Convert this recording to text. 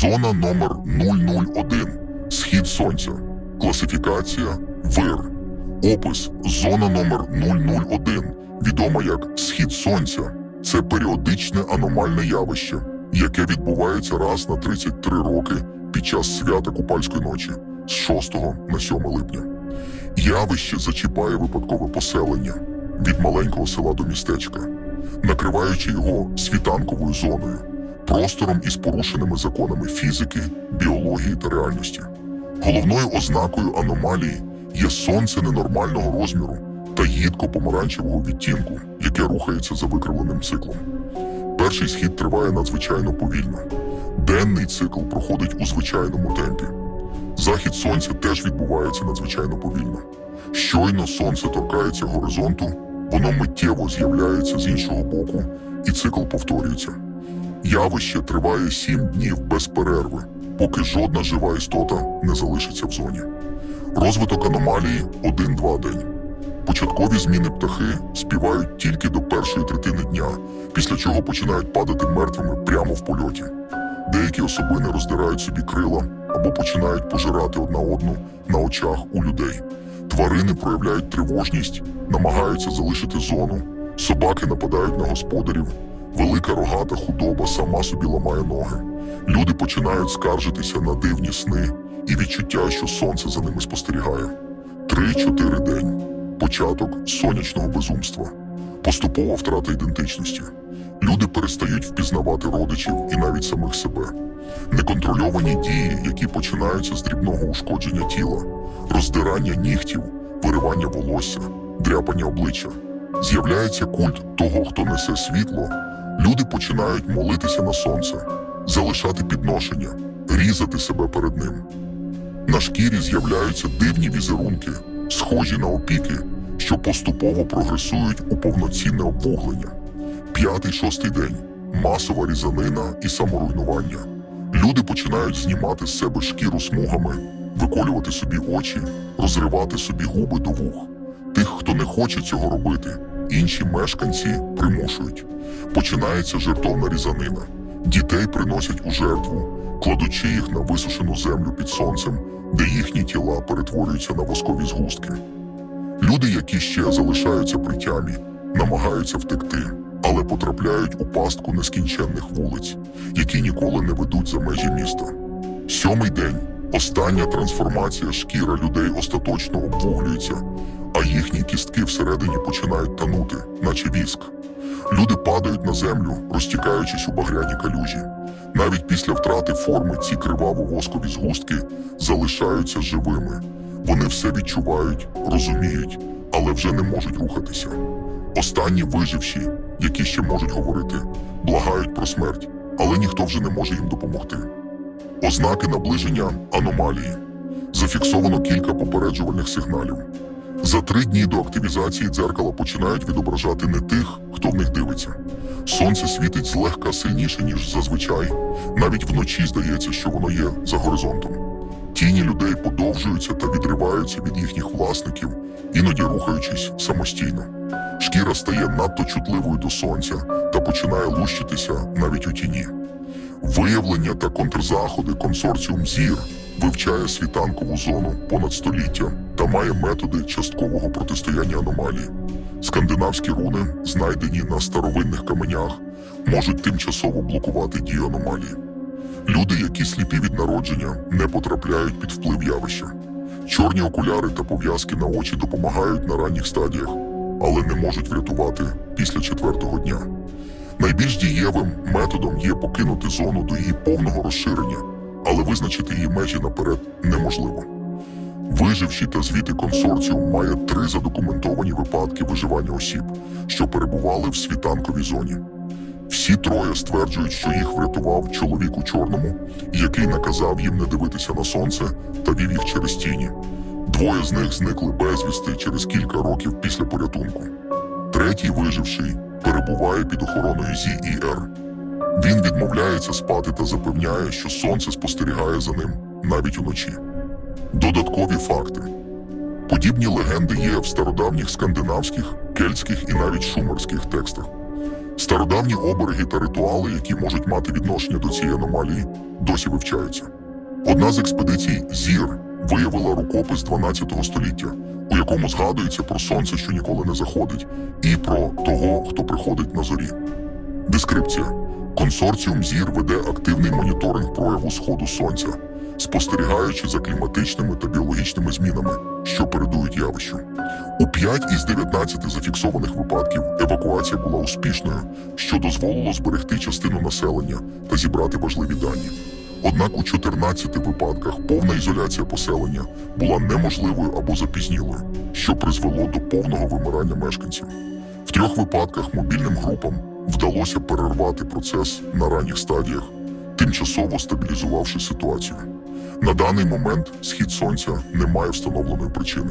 Зона номер 001. Схід сонця. Класифікація ВИР. Опис Зона номер 001, відома як Схід сонця. Це періодичне аномальне явище, яке відбувається раз на 33 роки під час свята Купальської ночі з 6 на 7 липня. Явище зачіпає випадкове поселення від маленького села до містечка, накриваючи його світанковою зоною, простором із порушеними законами фізики, біології та реальності. Головною ознакою аномалії є сонце ненормального розміру та їдко помаранчевого відтінку, яке рухається за викривленим циклом. Перший схід триває надзвичайно повільно. Денний цикл проходить у звичайному темпі. Захід сонця теж відбувається надзвичайно повільно. Щойно сонце торкається горизонту, воно миттєво з'являється з іншого боку, і цикл повторюється. Явище триває сім днів без перерви, поки жодна жива істота не залишиться в зоні. Розвиток аномалії 1-2 день. Початкові зміни птахи співають тільки до першої третини дня, після чого починають падати мертвими прямо в польоті. Деякі особини роздирають собі крила або починають пожирати одна одну на очах у людей. Тварини проявляють тривожність, намагаються залишити зону. Собаки нападають на господарів. Велика рогата худоба сама собі ламає ноги. Люди починають скаржитися на дивні сни і відчуття, що сонце за ними спостерігає. Три-чотири день. Початок сонячного безумства. Поступова втрата ідентичності. Люди перестають впізнавати родичів і навіть самих себе. Неконтрольовані дії, які починаються з дрібного ушкодження тіла, роздирання нігтів, виривання волосся, дряпання обличчя. З'являється культ того, хто несе світло. Люди починають молитися на сонце, залишати підношення, різати себе перед ним. На шкірі з'являються дивні візерунки, схожі на опіки, що поступово прогресують у повноцінне обвуглення. П'ятий шостий день масова різанина і саморуйнування. Люди починають знімати з себе шкіру смугами, виколювати собі очі, розривати собі губи до вух. Тих, хто не хоче цього робити, інші мешканці примушують. Починається жертовна різанина. Дітей приносять у жертву, кладучи їх на висушену землю під сонцем, де їхні тіла перетворюються на воскові згустки. Люди, які ще залишаються при тямі, намагаються втекти, але потрапляють у пастку нескінченних вулиць, які ніколи не ведуть за межі міста. Сьомий день остання трансформація шкіра людей остаточно обвуглюється, а їхні кістки всередині починають танути, наче віск. Люди падають на землю, розтікаючись у багряні калюжі. Навіть після втрати форми ці криваво-воскові згустки залишаються живими. Вони все відчувають, розуміють, але вже не можуть рухатися. Останні виживші, які ще можуть говорити, благають про смерть, але ніхто вже не може їм допомогти. Ознаки наближення аномалії. Зафіксовано кілька попереджувальних сигналів. За три дні до активізації дзеркала починають відображати не тих, хто в них дивиться. Сонце світить злегка сильніше, ніж зазвичай. Навіть вночі здається, що воно є за горизонтом. Тіні людей подовжуються та відриваються від їхніх власників, іноді рухаючись самостійно. Шкіра стає надто чутливою до сонця та починає лущитися навіть у тіні. Виявлення та контрзаходи консорціум ЗІР вивчає світанкову зону понад століття та має методи часткового протистояння аномалії. Скандинавські руни, знайдені на старовинних каменях, можуть тимчасово блокувати дію аномалії. Люди, які сліпі від народження, не потрапляють під вплив явища. Чорні окуляри та пов'язки на очі допомагають на ранніх стадіях, але не можуть врятувати після четвертого дня. Найбільш дієвим методом є покинути зону до її повного розширення, але визначити її межі наперед неможливо. Виживші та звіти консорціум має три задокументовані випадки виживання осіб, що перебували в світанковій зоні. Всі троє стверджують, що їх врятував чоловік у чорному, який наказав їм не дивитися на сонце та вів їх через тіні. Двоє з них зникли безвісти через кілька років після порятунку. Третій виживший перебуває під охороною ЗІР. Він відмовляється спати та запевняє, що сонце спостерігає за ним навіть уночі. Додаткові факти. Подібні легенди є в стародавніх скандинавських, кельтських і навіть шумерських текстах. Стародавні обереги та ритуали, які можуть мати відношення до цієї аномалії, досі вивчаються. Одна з експедицій Зір виявила рукопис 12 століття, у якому згадується про сонце, що ніколи не заходить, і про того, хто приходить на зорі. Дескрипція. Консорціум ЗІР веде активний моніторинг прояву сходу сонця, спостерігаючи за кліматичними та біологічними змінами, що передують явищу. У 5 із 19 зафіксованих випадків евакуація була успішною, що дозволило зберегти частину населення та зібрати важливі дані. Однак у 14 випадках повна ізоляція поселення була неможливою або запізнілою, що призвело до повного вимирання мешканців. В трьох випадках мобільним групам вдалося перервати процес на ранніх стадіях, тимчасово стабілізувавши ситуацію. На даний момент схід сонця не має встановленої причини.